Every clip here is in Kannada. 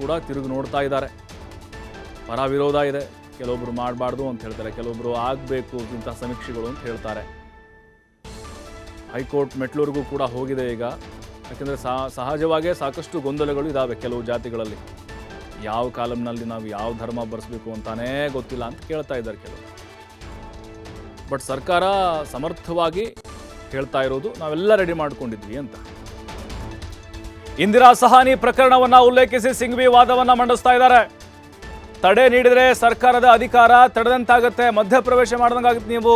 ಕೂಡ ತಿರುಗಿ ನೋಡ್ತಾ ಇದ್ದಾರೆ. ಪರ ವಿರೋಧ ಇದೆ. ಕೆಲವೊಬ್ರು ಮಾಡಬಾರ್ದು ಅಂತ ಹೇಳ್ತಾರೆ. ಕೆಲವೊಬ್ರು ಆಗಬೇಕು ಇಂಥ ಸಮೀಕ್ಷೆಗಳು ಅಂತ ಹೇಳ್ತಾರೆ. ಹೈಕೋರ್ಟ್ ಮೆಟ್ಲೂರಿಗೂ ಕೂಡ ಹೋಗಿದೆ ಈಗ. ಯಾಕೆಂದರೆ ಸಹಜವಾಗೇ ಸಾಕಷ್ಟು ಗೊಂದಲಗಳು ಇದ್ದಾವೆ ಕೆಲವು ಜಾತಿಗಳಲ್ಲಿ. ಯಾವ ಕಾಲಂನಲ್ಲಿ ನಾವು ಯಾವ ಧರ್ಮ ಬರೆಸಬೇಕು ಅಂತಾನೇ ಗೊತ್ತಿಲ್ಲ ಅಂತ ಕೇಳ್ತಾ ಇದ್ದಾರೆ ಕೆಲವರು. ಬಟ್ ಸರ್ಕಾರ ಸಮರ್ಥವಾಗಿ ಹೇಳ್ತಾ ಇರೋದು ನಾವೆಲ್ಲ ರೆಡಿ ಮಾಡ್ಕೊಂಡಿದ್ವಿ ಅಂತ. ಇಂದಿರಾ ಸಹಾನಿ ಪ್ರಕರಣವನ್ನ ಉಲ್ಲೇಖಿಸಿ ಸಿಂಘ್ವಿ ವಾದವನ್ನ ಮಂಡಿಸ್ತಾ ಇದ್ದಾರೆ. ತಡೆ ನೀಡಿದರೆ ಸರ್ಕಾರದ ಅಧಿಕಾರ ತಡೆದಂತಾಗುತ್ತೆ, ಮಧ್ಯಪ್ರವೇಶ ಮಾಡಿದಂಗಾಗುತ್ತೆ ನೀವು.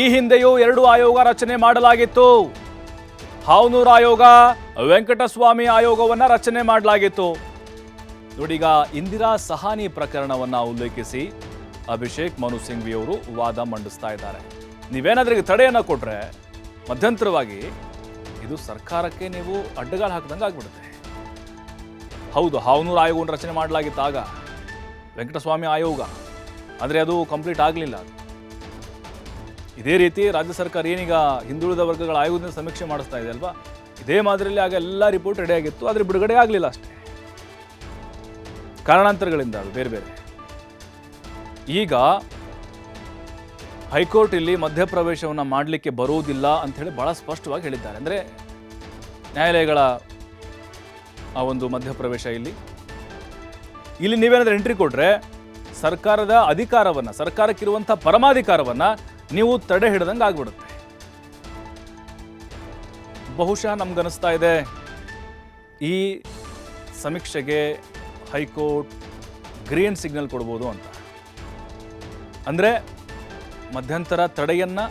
ಈ ಹಿಂದೆಯೂ ಎರಡು ಆಯೋಗ ರಚನೆ ಮಾಡಲಾಗಿತ್ತು. ಹಾವನೂರು ಆಯೋಗ, ವೆಂಕಟಸ್ವಾಮಿ ಆಯೋಗವನ್ನ ರಚನೆ ಮಾಡಲಾಗಿತ್ತು. ನೋಡೀಗ ಇಂದಿರಾ ಸಹಾನಿ ಪ್ರಕರಣವನ್ನ ಉಲ್ಲೇಖಿಸಿ ಅಭಿಷೇಕ್ ಮನು ಸಿಂಘ್ವಿ ಅವರು ವಾದ ಮಂಡಿಸ್ತಾ ಇದ್ದಾರೆ. ನೀವೇನಾದ್ರಿಗೆ ತಡೆಯನ್ನು ಕೊಟ್ಟರೆ ಮಧ್ಯಂತರವಾಗಿ ಇದು ಸರ್ಕಾರಕ್ಕೆ ನೀವು ಅಡ್ಡಗಾಲು ಹಾಕಿದಂಗೆ ಆಗ್ಬಿಡುತ್ತೆ. ಹೌದು, ಹಾವನೂರು ಆಯೋಗವನ್ನು ರಚನೆ ಮಾಡಲಾಗಿತ್ತಾಗ ವೆಂಕಟಸ್ವಾಮಿ ಆಯೋಗ. ಆದರೆ ಅದು ಕಂಪ್ಲೀಟ್ ಆಗಲಿಲ್ಲ ಇದೇ ರೀತಿ ರಾಜ್ಯ ಸರ್ಕಾರ ಏನೀಗ ಹಿಂದುಳಿದ ವರ್ಗಗಳ ಆಯೋಗದಿಂದ ಸಮೀಕ್ಷೆ ಮಾಡಿಸ್ತಾ ಇದೆ ಅಲ್ವಾ? ಇದೇ ಮಾದರಿಯಲ್ಲಿ ಆಗ ಎಲ್ಲ ರಿಪೋರ್ಟ್ ರೆಡಿ ಆಗಿತ್ತು, ಆದರೆ ಬಿಡುಗಡೆ ಆಗಲಿಲ್ಲ ಅಷ್ಟೇ. ಕಾರಣಾಂತರಗಳಿಂದ ಅದು ಬೇರೆ ಬೇರೆ. ಈಗ ಹೈಕೋರ್ಟ್ ಇಲ್ಲಿ ಮಧ್ಯಪ್ರವೇಶವನ್ನು ಮಾಡಲಿಕ್ಕೆ ಬರುವುದಿಲ್ಲ ಹೇಳಿ ಬಹಳ ಸ್ಪಷ್ಟವಾಗಿ ಹೇಳಿದ್ದಾರೆ. ಅಂದರೆ ನ್ಯಾಯಾಲಯಗಳ ಆ ಒಂದು ಮಧ್ಯಪ್ರವೇಶ ಇಲ್ಲಿ. ಇಲ್ಲಿ ನೀವೇನಾದ್ರೂ ಎಂಟ್ರಿ ಕೊಟ್ಟರೆ ಸರ್ಕಾರದ ಅಧಿಕಾರವನ್ನು, ಸರ್ಕಾರಕ್ಕಿರುವಂಥ ಪರಮಾಧಿಕಾರವನ್ನು ನೀವು ತಡೆ ಹಿಡ್ದಂಗೆ ಆಗ್ಬಿಡುತ್ತೆ. ಬಹುಶಃ ನಮ್ಗನಿಸ್ತಾ ಇದೆ, ಈ ಸಮೀಕ್ಷೆಗೆ ಹೈಕೋರ್ಟ್ ಗ್ರೀನ್ ಸಿಗ್ನಲ್ ಕೊಡ್ಬೋದು ಅಂತ. ಅಂದರೆ ಮಧ್ಯಂತರ ತಡೆಯನ್ನು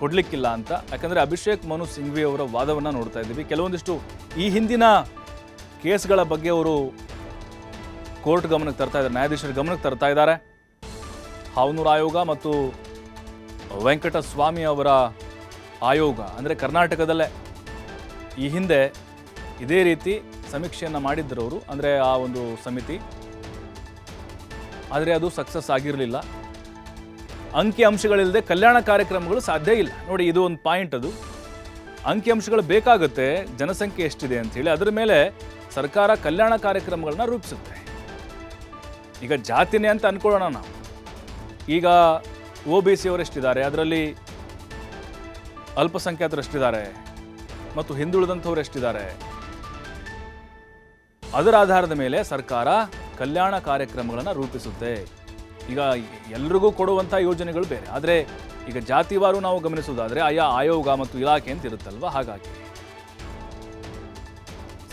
ಕೊಡಲಿಕ್ಕಿಲ್ಲ ಅಂತ. ಯಾಕಂದರೆ ಅಭಿಷೇಕ್ ಮನು ಸಿಂಘ್ವಿ ಅವರ ವಾದವನ್ನು ನೋಡ್ತಾ ಇದ್ದೀವಿ. ಕೆಲವೊಂದಿಷ್ಟು ಈ ಹಿಂದಿನ ಕೇಸ್ಗಳ ಬಗ್ಗೆ ಅವರು ಕೋರ್ಟ್ ಗಮನಕ್ಕೆ ತರ್ತಾ ಇದ್ದಾರೆ. ನ್ಯಾಯಾಧೀಶರ ಗಮನಕ್ಕೆ ತರ್ತಾ ಇದ್ದಾರೆ. ಹಾವನೂರು ಆಯೋಗ ಮತ್ತು ವೆಂಕಟಸ್ವಾಮಿ ಅವರ ಆಯೋಗ, ಅಂದರೆ ಕರ್ನಾಟಕದಲ್ಲೇ ಈ ಹಿಂದೆ ಇದೇ ರೀತಿ ಸಮೀಕ್ಷೆಯನ್ನು ಮಾಡಿದ್ದರು ಅವರು ಅಂದರೆ ಆ ಒಂದು ಸಮಿತಿ. ಆದರೆ ಅದು ಸಕ್ಸಸ್ ಆಗಿರಲಿಲ್ಲ. ಅಂಕಿ ಅಂಶಗಳಿಲ್ಲದೆ ಕಲ್ಯಾಣ ಕಾರ್ಯಕ್ರಮಗಳು ಸಾಧ್ಯ ಇಲ್ಲ. ನೋಡಿ, ಇದು ಒಂದು ಪಾಯಿಂಟ್ ಅದು. ಅಂಕಿ ಅಂಶಗಳು ಬೇಕಾಗುತ್ತೆ, ಜನಸಂಖ್ಯೆ ಎಷ್ಟಿದೆ ಅಂತ ಹೇಳಿ ಅದರ ಮೇಲೆ ಸರ್ಕಾರ ಕಲ್ಯಾಣ ಕಾರ್ಯಕ್ರಮಗಳನ್ನ ರೂಪಿಸುತ್ತೆ. ಈಗ ಜಾತಿನೇ ಅಂತ ಅನ್ಕೊಳ್ಳೋಣ ನಾವು. ಈಗ ಒ ಬಿ ಸಿ ಅವರೆಷ್ಟಿದ್ದಾರೆ ಅದರಲ್ಲಿ ಅಲ್ಪಸಂಖ್ಯಾತರು ಎಷ್ಟಿದ್ದಾರೆ? ಮತ್ತು ಹಿಂದುಳಿದಂಥವ್ರು ಎಷ್ಟಿದ್ದಾರೆ? ಅದರ ಆಧಾರದ ಮೇಲೆ ಸರ್ಕಾರ ಕಲ್ಯಾಣ ಕಾರ್ಯಕ್ರಮಗಳನ್ನು ರೂಪಿಸುತ್ತೆ. ಈಗ ಎಲ್ರಿಗೂ ಕೊಡುವಂಥ ಯೋಜನೆಗಳು ಬೇರೆ. ಆದರೆ ಈಗ ಜಾತಿವಾರು ನಾವು ಗಮನಿಸುವುದಾದರೆ ಆಯಾ ಆಯೋಗ ಮತ್ತು ಇಲಾಖೆ ಅಂತ ಇರುತ್ತಲ್ವ? ಹಾಗಾಗಿ.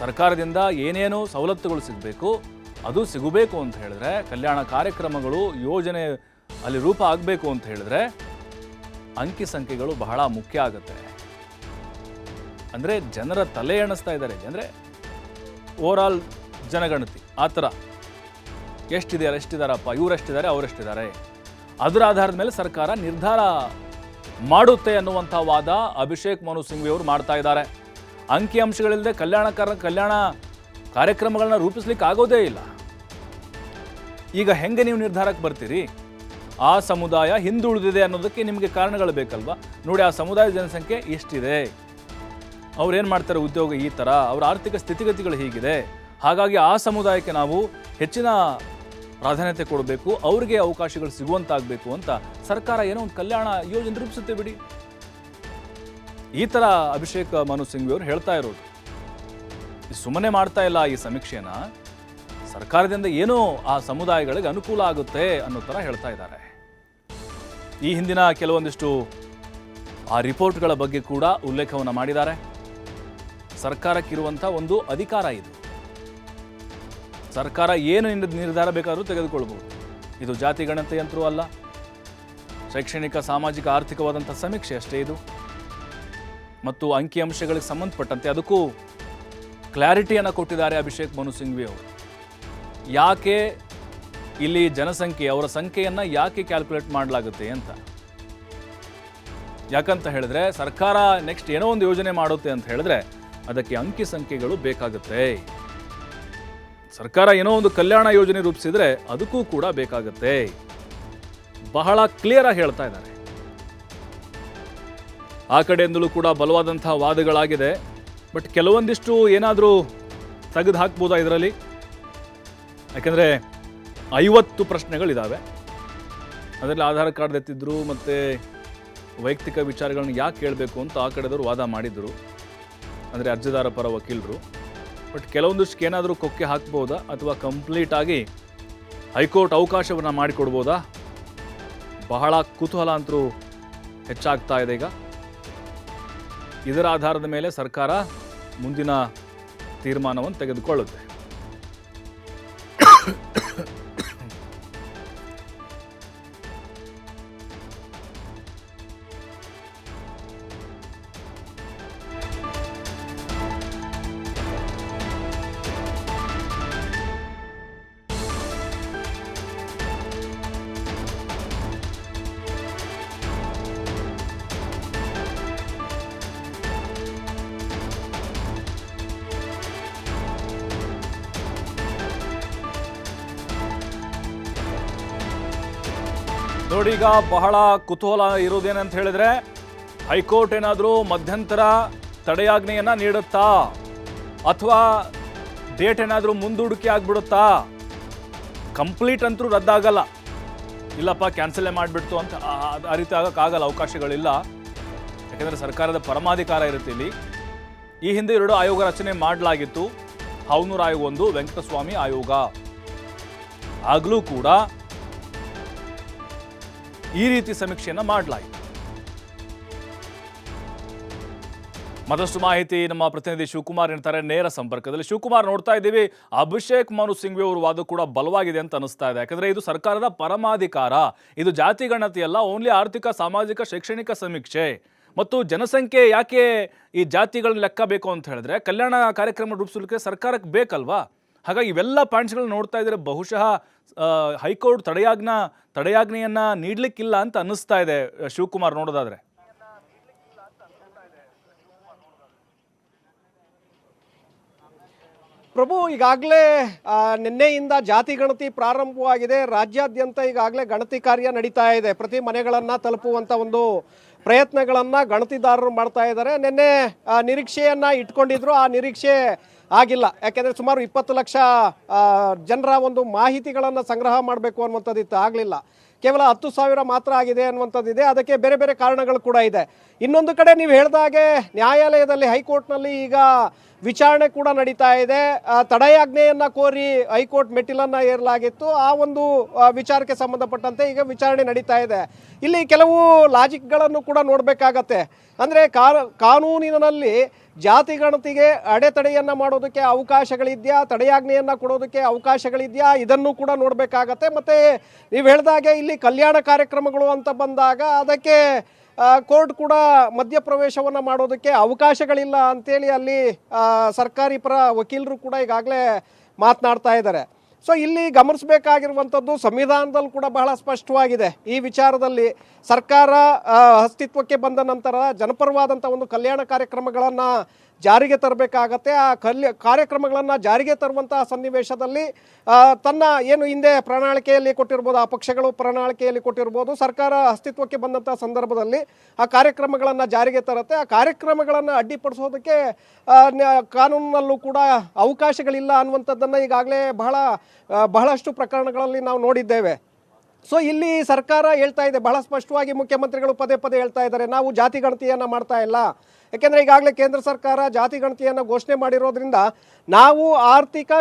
ಸರ್ಕಾರದಿಂದ ಏನೇನು ಸವಲತ್ತುಗಳು ಸಿಗಬೇಕು, ಅದು ಸಿಗಬೇಕು ಅಂತ ಹೇಳಿದ್ರೆ, ಕಲ್ಯಾಣ ಕಾರ್ಯಕ್ರಮಗಳು ಯೋಜನೆ ಅಲ್ಲಿ ರೂಪ ಆಗಬೇಕು ಅಂತ ಹೇಳಿದ್ರೆ ಅಂಕಿ ಸಂಖ್ಯೆಗಳು ಬಹಳ ಮುಖ್ಯ ಆಗುತ್ತೆ. ಅಂದರೆ ಜನರ ತಲೆ ಎಣಿಸ್ತಾ ಇದ್ದಾರೆ. ಅಂದರೆ ಓವರ್ ಆಲ್ ಜನಗಣತಿ, ಆ ಥರ. ಎಷ್ಟಿದ್ದಾರೆ ಎಷ್ಟಿದಾರಪ್ಪ, ಇವರೆಷ್ಟಿದ್ದಾರೆ, ಅವರೆಷ್ಟಿದ್ದಾರೆ. ಅದರ ಆಧಾರದ ಮೇಲೆ ಸರ್ಕಾರ ನಿರ್ಧಾರ ಮಾಡುತ್ತೆ ಅನ್ನುವಂಥ ವಾದ ಅಭಿಷೇಕ್ ಮನು ಸಿಂಘ್ವಿ ಅವರು ಮಾಡ್ತಾ ಇದ್ದಾರೆ. ಅಂಕಿ ಅಂಶಗಳಿಲ್ಲದೆ ಕಲ್ಯಾಣ ಕಲ್ಯಾಣ ಕಾರ್ಯಕ್ರಮಗಳನ್ನ ರೂಪಿಸ್ಲಿಕ್ಕೆ ಆಗೋದೇ ಇಲ್ಲ. ಈಗ ಹೆಂಗೆ ನೀವು ನಿರ್ಧಾರಕ್ಕೆ ಬರ್ತೀರಿ? ಆ ಸಮುದಾಯ ಹಿಂದುಳಿದಿದೆ ಅನ್ನೋದಕ್ಕೆ ನಿಮಗೆ ಕಾರಣಗಳು ಬೇಕಲ್ವಾ? ನೋಡಿ, ಆ ಸಮುದಾಯದ ಜನಸಂಖ್ಯೆ ಎಷ್ಟಿದೆ? ಅವ್ರು ಏನು ಮಾಡ್ತಾರೆ, ಉದ್ಯೋಗ ಈ ಥರ, ಅವರ ಆರ್ಥಿಕ ಸ್ಥಿತಿಗತಿಗಳು ಹೀಗಿದೆ. ಹಾಗಾಗಿ ಆ ಸಮುದಾಯಕ್ಕೆ ನಾವು ಹೆಚ್ಚಿನ ಪ್ರಾಧಾನ್ಯತೆ ಕೊಡಬೇಕು, ಅವ್ರಿಗೆ ಅವಕಾಶಗಳು ಸಿಗುವಂತಾಗಬೇಕು ಅಂತ ಸರ್ಕಾರ ಏನೋ ಒಂದು ಕಲ್ಯಾಣ ಯೋಜನೆ ರೂಪಿಸುತ್ತೆ ಬಿಡಿ. ಈ ಥರ ಅಭಿಷೇಕ್ ಮನು ಸಿಂಘ್ವಿ ಅವರು ಹೇಳ್ತಾ ಇರೋದು. ಸುಮ್ಮನೆ ಮಾಡ್ತಾ ಇಲ್ಲ ಈ ಸಮೀಕ್ಷೆನ. ಸರ್ಕಾರದಿಂದ ಏನೋ ಆ ಸಮುದಾಯಗಳಿಗೆ ಅನುಕೂಲ ಆಗುತ್ತೆ ಅನ್ನೋ ಥರ ಹೇಳ್ತಾ ಇದ್ದಾರೆ. ಈ ಹಿಂದಿನ ಕೆಲವೊಂದಿಷ್ಟು ಆ ರಿಪೋರ್ಟ್ಗಳ ಬಗ್ಗೆ ಕೂಡ ಉಲ್ಲೇಖವನ್ನು ಮಾಡಿದ್ದಾರೆ. ಸರ್ಕಾರಕ್ಕಿರುವಂಥ ಒಂದು ಅಧಿಕಾರ ಇದು. ಸರ್ಕಾರ ಏನು ನಿರ್- ನಿರ್ಧಾರ ಬೇಕಾದರೂ ತೆಗೆದುಕೊಳ್ಬೋದು ಇದು ಜಾತಿ ಗಣತೆಯಂತರೂ ಅಲ್ಲ. ಶೈಕ್ಷಣಿಕ, ಸಾಮಾಜಿಕ ಆರ್ಥಿಕವಾದಂಥ ಸಮೀಕ್ಷೆ ಅಷ್ಟೇ ಇದು. ಮತ್ತು ಅಂಕಿಅಂಶಗಳಿಗೆ ಸಂಬಂಧಪಟ್ಟಂತೆ ಅದಕ್ಕೂ ಕ್ಲಾರಿಟಿಯನ್ನು ಕೊಟ್ಟಿದ್ದಾರೆ ಅಭಿಷೇಕ್ ಮನು ಸಿಂಘ್ವಿ ಅವರು. ಯಾಕೆ ಇಲ್ಲಿ ಜನಸಂಖ್ಯೆ, ಅವರ ಸಂಖ್ಯೆಯನ್ನು ಯಾಕೆ ಕ್ಯಾಲ್ಕುಲೇಟ್ ಮಾಡಲಾಗುತ್ತೆ ಅಂತ. ಯಾಕಂತ ಹೇಳಿದ್ರೆ ಸರ್ಕಾರ ನೆಕ್ಸ್ಟ್ ಏನೋ ಒಂದು ಯೋಜನೆ ಮಾಡುತ್ತೆ ಅಂತ ಹೇಳಿದ್ರೆ ಅದಕ್ಕೆ ಅಂಕಿ ಸಂಖ್ಯೆಗಳು ಬೇಕಾಗುತ್ತೆ. ಸರ್ಕಾರ ಏನೋ ಒಂದು ಕಲ್ಯಾಣ ಯೋಜನೆ ರೂಪಿಸಿದ್ರೆ ಅದಕ್ಕೂ ಕೂಡ ಬೇಕಾಗುತ್ತೆ. ಬಹಳ ಕ್ಲಿಯರ್ ಆಗಿ ಹೇಳ್ತಾ ಇದ್ದಾರೆ. ಆ ಕಡೆಯಿಂದಲೂ ಕೂಡ ಬಲವಾದಂತಹ ವಾದಗಳಾಗಿದೆ. ಬಟ್ ಕೆಲವೊಂದಿಷ್ಟು ಏನಾದರೂ ತೆಗೆದು ಹಾಕ್ಬೋದಾ ಇದರಲ್ಲಿ? ಯಾಕೆಂದರೆ ಐವತ್ತು ಪ್ರಶ್ನೆಗಳಿದ್ದಾವೆ ಅದರಲ್ಲಿ ಆಧಾರ್ ಕಾರ್ಡ್ ಎತ್ತಿದ್ರು ಮತ್ತು ವೈಯಕ್ತಿಕ ವಿಚಾರಗಳನ್ನ ಯಾಕೆ ಕೇಳಬೇಕು ಅಂತ ಆ ಕಡೆದವರು ವಾದ ಮಾಡಿದರು. ಅಂದರೆ ಅರ್ಜಿದಾರ ಪರ ವಕೀಲರು. ಬಟ್ ಕೆಲವೊಂದಿಷ್ಟು ಏನಾದರೂ ಕೊಕ್ಕೆ ಹಾಕ್ಬೋದಾ ಅಥವಾ ಕಂಪ್ಲೀಟಾಗಿ ಹೈಕೋರ್ಟ್ ಅವಕಾಶವನ್ನು ಮಾಡಿಕೊಡ್ಬೋದಾ? ಬಹಳ ಕುತೂಹಲ ಅಂತರೂ ಹೆಚ್ಚಾಗ್ತಾ ಇದೆ ಈಗ. ಇದರ ಆಧಾರದ ಮೇಲೆ ಸರ್ಕಾರ ಮುಂದಿನ ತೀರ್ಮಾನವನ್ನು ತೆಗೆದುಕೊಳ್ಳುತ್ತೆ. ನೋಡಿ ಈಗ ಬಹಳ ಕುತೂಹಲ ಇರೋದೇನಂತ ಹೇಳಿದ್ರೆ, ಹೈಕೋರ್ಟ್ ಏನಾದರೂ ಮಧ್ಯಂತರ ತಡೆಯಾಜ್ಞೆಯನ್ನ ನೀಡುತ್ತಾ? ಅಥವಾ ಡೇಟ್ ಏನಾದರೂ ಮುಂದೂಡಿಕೆ ಆಗ್ಬಿಡುತ್ತಾ? ಕಂಪ್ಲೀಟ್ ಅಂತೂ ರದ್ದಾಗಲ್ಲ. ಇಲ್ಲಪ್ಪ ಕ್ಯಾನ್ಸಲೇ ಮಾಡಿಬಿಡ್ತು ಅಂತ ಆ- ರೀತಿ ಆಗಕ್ಕಾಗಲ್ಲ ಅವಕಾಶಗಳಿಲ್ಲ. ಯಾಕೆಂದರೆ ಸರ್ಕಾರದ ಪರಮಾಧಿಕಾರ ಇರುತ್ತೆ ಇಲ್ಲಿ. ಈ ಹಿಂದೆ ಎರಡು ಆಯೋಗ ರಚನೆ ಮಾಡಲಾಗಿತ್ತು. ಹೌನೂರು ಆಯೋಗ ಒಂದು, ವೆಂಕಟಸ್ವಾಮಿ ಆಯೋಗ. ಆಗಲೂ ಕೂಡ ಈ ರೀತಿ ಸಮೀಕ್ಷೆಯನ್ನು ಮಾಡಲಾಯಿತು. ಮತ್ತಷ್ಟು ಮಾಹಿತಿ ನಮ್ಮ ಪ್ರತಿನಿಧಿ ಶಿವಕುಮಾರ್ ಇರ್ತಾರೆ. ನೇರ ಸಂಪರ್ಕದಲ್ಲಿ ಶಿವಕುಮಾರ್ ನೋಡ್ತಾ ಇದ್ದೀವಿ. ಅಭಿಷೇಕ್ ಮನು ಸಿಂಘ್ವಿ ಅವರ ವಾದ ಕೂಡ ಬಲವಾಗಿದೆ ಅಂತ ಅನಿಸ್ತಾ ಇದೆ. ಯಾಕಂದ್ರೆ ಇದು ಸರ್ಕಾರದ ಪರಮಾಧಿಕಾರ. ಇದು ಜಾತಿ ಗಣತಿ ಅಲ್ಲ ಓನ್ಲಿ ಆರ್ಥಿಕ, ಸಾಮಾಜಿಕ, ಶೈಕ್ಷಣಿಕ ಸಮೀಕ್ಷೆ. ಮತ್ತು ಜನಸಂಖ್ಯೆ ಯಾಕೆ ಈ ಜಾತಿಗಳನ್ನ ಲೆಕ್ಕ ಬೇಕು ಅಂತ ಹೇಳಿದ್ರೆ, ಕಲ್ಯಾಣ ಕಾರ್ಯಕ್ರಮ ರೂಪಿಸಲಿಕ್ಕೆ ಸರ್ಕಾರಕ್ಕೆ ಬೇಕಲ್ವಾ? ಹಾಗಾಗಿ ಇವೆಲ್ಲ ಪಾಯಿಂಟ್ಸ್ಗಳನ್ನ ನೋಡ್ತಾ ಇದ್ರೆ ಬಹುಶಃ ಹೈಕೋರ್ಟ್ ತಡೆಯಾಜ್ಞ, ತಡೆಯಾಜ್ಞೆಯನ್ನ ನೀಡ್ಲಿಕ್ಕಿಲ್ಲ ಅಂತ ಅನ್ನಿಸ್ತಾ ಇದೆ ಶಿವಕುಮಾರ್ ನೋಡೋದಾದ್ರೆ. ಪ್ರಭು, ಈಗಾಗಲೇ ನಿನ್ನೆಯಿಂದ ಜಾತಿ ಗಣತಿ ಪ್ರಾರಂಭವಾಗಿದೆ. ರಾಜ್ಯಾದ್ಯಂತ ಈಗಾಗಲೇ ಗಣತಿ ಕಾರ್ಯ ನಡೀತಾ ಇದೆ. ಪ್ರತಿ ಮನೆಗಳನ್ನು ತಲುಪುವಂಥ ಒಂದು ಪ್ರಯತ್ನಗಳನ್ನು ಗಣತಿದಾರರು ಮಾಡ್ತಾ ಇದ್ದಾರೆ. ನಿನ್ನೆ ನಿರೀಕ್ಷೆಯನ್ನ ಇಟ್ಕೊಂಡಿದ್ರು. ಆ ನಿರೀಕ್ಷೆ ಆಗಿಲ್ಲ. ಯಾಕೆಂದರೆ ಸುಮಾರು ಇಪ್ಪತ್ತು ಲಕ್ಷ ಜನರ ಒಂದು ಮಾಹಿತಿಗಳನ್ನು ಸಂಗ್ರಹ ಮಾಡಬೇಕು ಅನ್ನುವಂಥದ್ದಿತ್ತು. ಆಗಲಿಲ್ಲ. ಕೇವಲ ಹತ್ತು ಸಾವಿರ ಮಾತ್ರ ಆಗಿದೆ ಅನ್ನುವಂಥದ್ದಿದೆ. ಅದಕ್ಕೆ ಬೇರೆ ಬೇರೆ ಕಾರಣಗಳು ಕೂಡ ಇದೆ. ಇನ್ನೊಂದು ಕಡೆ ನೀವು ಹೇಳಿದಾಗೆ ನ್ಯಾಯಾಲಯದಲ್ಲಿ, ಹೈಕೋರ್ಟ್ನಲ್ಲಿ ಈಗ ವಿಚಾರಣೆ ಕೂಡ ನಡೀತಾ ಇದೆ. ತಡೆಯಾಜ್ಞೆಯನ್ನು ಕೋರಿ ಹೈಕೋರ್ಟ್ ಮೆಟ್ಟಿಲನ್ನ ಏರಲಾಗಿತ್ತು. ಆ ಒಂದು ವಿಚಾರಕ್ಕೆ ಸಂಬಂಧಪಟ್ಟಂತೆ ಈಗ ವಿಚಾರಣೆ ನಡೀತಾ ಇದೆ. ಇಲ್ಲಿ ಕೆಲವು ಲಾಜಿಕ್ಗಳನ್ನು ಕೂಡ ನೋಡಬೇಕಾಗತ್ತೆ. ಅಂದರೆ ಕಾನೂನಿನಲ್ಲಿ ಜಾತಿ ಗಣತಿಗೆ ಅಡೆತಡೆಯನ್ನ ಮಾಡೋದಕ್ಕೆ ಅವಕಾಶಗಳಿದೆಯಾ, ತಡೆಯಾಜ್ಞೆಯನ್ನ ಕೊಡೋದಕ್ಕೆ ಅವಕಾಶಗಳಿದೆಯಾ, ಇದನ್ನು ಕೂಡ ನೋಡಬೇಕಾಗತ್ತೆ. ಮತ್ತೆ ನೀವು ಹೇಳಿದಾಗೆ ಇಲ್ಲಿ ಕಲ್ಯಾಣ ಕಾರ್ಯಕ್ರಮಗಳು ಅಂತ ಬಂದಾಗ ಅದಕ್ಕೆ ಕೋರ್ಟ್ ಕೂಡ ಮಧ್ಯಪ್ರವೇಶವನ್ನು ಮಾಡೋದಕ್ಕೆ ಅವಕಾಶಗಳಿಲ್ಲ ಅಂತೇಳಿ ಅಲ್ಲಿ ಸರ್ಕಾರಿ ಪರ ವಕೀಲರು ಕೂಡ ಈಗಾಗಲೇ ಮಾತನಾಡ್ತಾ ಇದ್ದಾರೆ. ಸೊ ಇಲ್ಲಿ ಗಮನಿಸಬೇಕಾಗಿರುವಂಥದ್ದು ಸಂವಿಧಾನದಲ್ಲಿ ಕೂಡ ಬಹಳ ಸ್ಪಷ್ಟವಾಗಿದೆ. ಈ ವಿಚಾರದಲ್ಲಿ ಸರ್ಕಾರ ಅಸ್ತಿತ್ವಕ್ಕೆ ಬಂದ ನಂತರ ಜನಪರವಾದಂಥ ಒಂದು ಕಲ್ಯಾಣ ಕಾರ್ಯಕ್ರಮಗಳನ್ನು ಜಾರಿಗೆ ತರಬೇಕಾಗತ್ತೆ. ಆ ಕಲ್ಯ, ಕಾರ್ಯಕ್ರಮಗಳನ್ನು ಜಾರಿಗೆ ತರುವಂತಹ ಸನ್ನಿವೇಶದಲ್ಲಿ ತನ್ನ ಏನು ಹಿಂದೆ ಪ್ರಣಾಳಿಕೆಯಲ್ಲಿ ಕೊಟ್ಟಿರ್ಬೋದು, ಆ ಪಕ್ಷಗಳು ಪ್ರಣಾಳಿಕೆಯಲ್ಲಿ ಕೊಟ್ಟಿರ್ಬೋದು, ಸರ್ಕಾರ ಅಸ್ತಿತ್ವಕ್ಕೆ ಬಂದಂಥ ಸಂದರ್ಭದಲ್ಲಿ ಆ ಕಾರ್ಯಕ್ರಮಗಳನ್ನು ಜಾರಿಗೆ ತರುತ್ತೆ. ಆ ಕಾರ್ಯಕ್ರಮಗಳನ್ನು ಅಡ್ಡಿಪಡಿಸೋದಕ್ಕೆ ಕಾನೂನಿನಲ್ಲೂ ಕೂಡ ಅವಕಾಶಗಳಿಲ್ಲ ಅನ್ನುವಂಥದ್ದನ್ನು ಈಗಾಗಲೇ ಬಹಳ ಬಹಳಷ್ಟು ಪ್ರಕರಣಗಳಲ್ಲಿ ನಾವು ನೋಡಿದ್ದೇವೆ. ಸೊ ಇಲ್ಲಿ ಸರ್ಕಾರ ಹೇಳ್ತಾ ಇದೆ, ಬಹಳ ಸ್ಪಷ್ಟವಾಗಿ ಮುಖ್ಯಮಂತ್ರಿಗಳು ಪದೇ ಪದೇ ಹೇಳ್ತಾ ಇದ್ದಾರೆ, ನಾವು ಜಾತಿ ಗಣತಿಯನ್ನು ಮಾಡ್ತಾ ಇಲ್ಲ. ಯಾಕೆಂದರೆ ಈಗಾಗಲೇ ಕೇಂದ್ರ ಸರ್ಕಾರ ಜಾತಿ ಗಣತಿಯನ್ನು ಘೋಷಣೆ ಮಾಡಿರೋದ್ರಿಂದ ನಾವು ಆರ್ಥಿಕ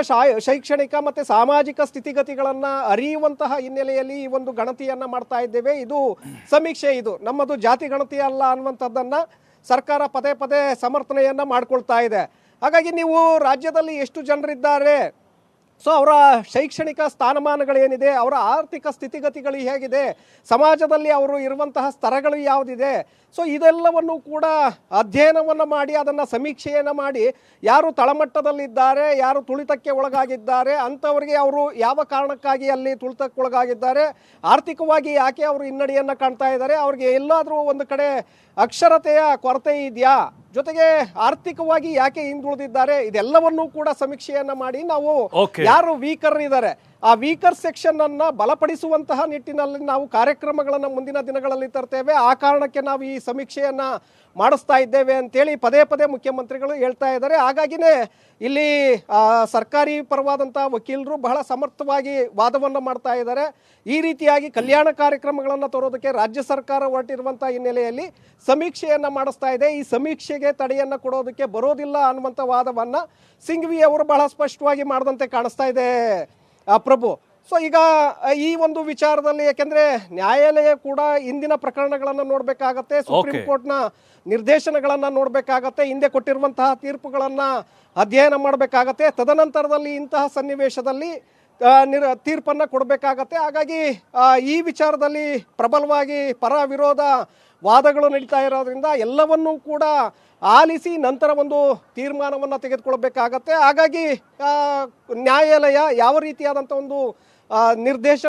ಶೈಕ್ಷಣಿಕ ಮತ್ತು ಸಾಮಾಜಿಕ ಸ್ಥಿತಿಗತಿಗಳನ್ನು ಅರಿಯುವಂತಹ ಹಿನ್ನೆಲೆಯಲ್ಲಿ ಈ ಒಂದು ಗಣತಿಯನ್ನು ಮಾಡ್ತಾ ಇದ್ದೇವೆ. ಇದು ಸಮೀಕ್ಷೆ ಇದು. ನಮ್ಮದು ಜಾತಿ ಗಣತಿ ಅಲ್ಲ ಅನ್ನುವಂಥದ್ದನ್ನು ಸರ್ಕಾರ ಪದೇ ಪದೇ ಸಮರ್ಥನೆಯನ್ನು ಮಾಡಿಕೊಳ್ತಾ ಇದೆ. ಹಾಗಾಗಿ ನೀವು ರಾಜ್ಯದಲ್ಲಿ ಎಷ್ಟು ಜನರಿದ್ದಾರೆ? ಸೊ ಅವರ ಶೈಕ್ಷಣಿಕ ಸ್ಥಾನಮಾನಗಳೇನಿದೆ, ಅವರ ಆರ್ಥಿಕ ಸ್ಥಿತಿಗತಿಗಳು ಹೇಗಿದೆ, ಸಮಾಜದಲ್ಲಿ ಅವರು ಇರುವಂತಹ ಸ್ತರಗಳು ಯಾವುದಿದೆ ಸೊ ಇದೆಲ್ಲವನ್ನು ಕೂಡ ಅಧ್ಯಯನವನ್ನು ಮಾಡಿ, ಅದನ್ನು ಸಮೀಕ್ಷೆಯನ್ನು ಮಾಡಿ ಯಾರು ತಳಮಟ್ಟದಲ್ಲಿದ್ದಾರೆ, ಯಾರು ತುಳಿತಕ್ಕೆ ಒಳಗಾಗಿದ್ದಾರೆ, ಅಂಥವರಿಗೆ ಅವರು ಯಾವ ಕಾರಣಕ್ಕಾಗಿ ಅಲ್ಲಿ ತುಳಿತಕ್ಕೆ ಒಳಗಾಗಿದ್ದಾರೆ, ಆರ್ಥಿಕವಾಗಿ ಯಾಕೆ ಅವರು ಹಿನ್ನಡೆಯನ್ನು ಕಾಣ್ತಾ ಇದ್ದಾರೆ, ಅವ್ರಿಗೆ ಎಲ್ಲಾದರೂ ಒಂದು ಕಡೆ ಅಕ್ಷರತೆಯ ಕೊರತೆ ಇದೆಯಾ? ಜೊತೆಗೆ ಆರ್ಥಿಕವಾಗಿ ಯಾಕೆ ಹಿಂದುಳಿದಿದ್ದಾರೆ ಇದೆಲ್ಲವನ್ನೂ ಕೂಡ ಸಮೀಕ್ಷೆಯನ್ನ ಮಾಡಿ ನಾವು ಯಾರು ವೀಕರ್ ಇದ್ದಾರೆ ಆ ವೀಕರ್ ಸೆಕ್ಷನ್ ಅನ್ನ ಬಲಪಡಿಸುವಂತಹ ನಿಟ್ಟಿನಲ್ಲಿ ನಾವು ಕಾರ್ಯಕ್ರಮಗಳನ್ನು ಮುಂದಿನ ದಿನಗಳಲ್ಲಿ ತರ್ತೇವೆ. ಆ ಕಾರಣಕ್ಕೆ ನಾವು ಈ ಸಮೀಕ್ಷೆಯನ್ನ ಮಾಡಿಸ್ತಾ ಇದ್ದೇವೆ ಅಂತೇಳಿ ಪದೇ ಪದೇ ಮುಖ್ಯಮಂತ್ರಿಗಳು ಹೇಳ್ತಾ ಇದ್ದಾರೆ. ಹಾಗಾಗಿನೇ ಇಲ್ಲಿ ಸರ್ಕಾರಿ ಪರವಾದಂತಹ ವಕೀಲರು ಬಹಳ ಸಮರ್ಥವಾಗಿ ವಾದವನ್ನು ಮಾಡ್ತಾ ಇದ್ದಾರೆ. ಈ ರೀತಿಯಾಗಿ ಕಲ್ಯಾಣ ಕಾರ್ಯಕ್ರಮಗಳನ್ನು ತರೋದಕ್ಕೆ ರಾಜ್ಯ ಸರ್ಕಾರ ಹೊರಟಿರುವಂತಹ ಹಿನ್ನೆಲೆಯಲ್ಲಿ ಸಮೀಕ್ಷೆಯನ್ನು ಮಾಡಿಸ್ತಾ ಇದೆ. ಈ ಸಮೀಕ್ಷೆಗೆ ತಡೆಯನ್ನು ಕೊಡೋದಕ್ಕೆ ಬರೋದಿಲ್ಲ ಅನ್ನುವಂಥ ವಾದವನ್ನು ಸಿಂಘ್ವಿ ಅವರು ಬಹಳ ಸ್ಪಷ್ಟವಾಗಿ ಮಾಡಿದಂತೆ ಕಾಣಿಸ್ತಾ ಇದೆ. ಪ್ರಭು. ಸೊ ಈಗ ಈ ಒಂದು ವಿಚಾರದಲ್ಲಿ ಯಾಕೆಂದ್ರೆ ನ್ಯಾಯಾಲಯ ಕೂಡ ಇಂದಿನ ಪ್ರಕರಣಗಳನ್ನು ನೋಡಬೇಕಾಗತ್ತೆ ಸುಪ್ರೀಂ. ಕೋರ್ಟ್ನ ನಿರ್ದೇಶನಗಳನ್ನು ನೋಡ್ಬೇಕಾಗತ್ತೆ ಹಿಂದೆ ಕೊಟ್ಟಿರುವಂತಹ ತೀರ್ಪುಗಳನ್ನು ಅಧ್ಯಯನ ಮಾಡಬೇಕಾಗತ್ತೆ. ತದನಂತರದಲ್ಲಿ ಇಂತಹ ಸನ್ನಿವೇಶದಲ್ಲಿ ನಿರ್ ತೀರ್ಪನ್ನು ಕೊಡಬೇಕಾಗತ್ತೆ. ಹಾಗಾಗಿ ಈ ವಿಚಾರದಲ್ಲಿ ಪ್ರಬಲವಾಗಿ ಪರ ವಿರೋಧ ವಾದಗಳು ನಡೀತಾ ಇರೋದ್ರಿಂದ ಎಲ್ಲವನ್ನೂ ಕೂಡ ಆಲಿಸಿ ನಂತರ ಒಂದು ತೀರ್ಮಾನವನ್ನು ತೆಗೆದುಕೊಳ್ಬೇಕಾಗತ್ತೆ ಹಾಗಾಗಿ ನ್ಯಾಯಾಲಯ ಯಾವ ರೀತಿಯಾದಂಥ ಒಂದು ನಿರ್ದೇಶ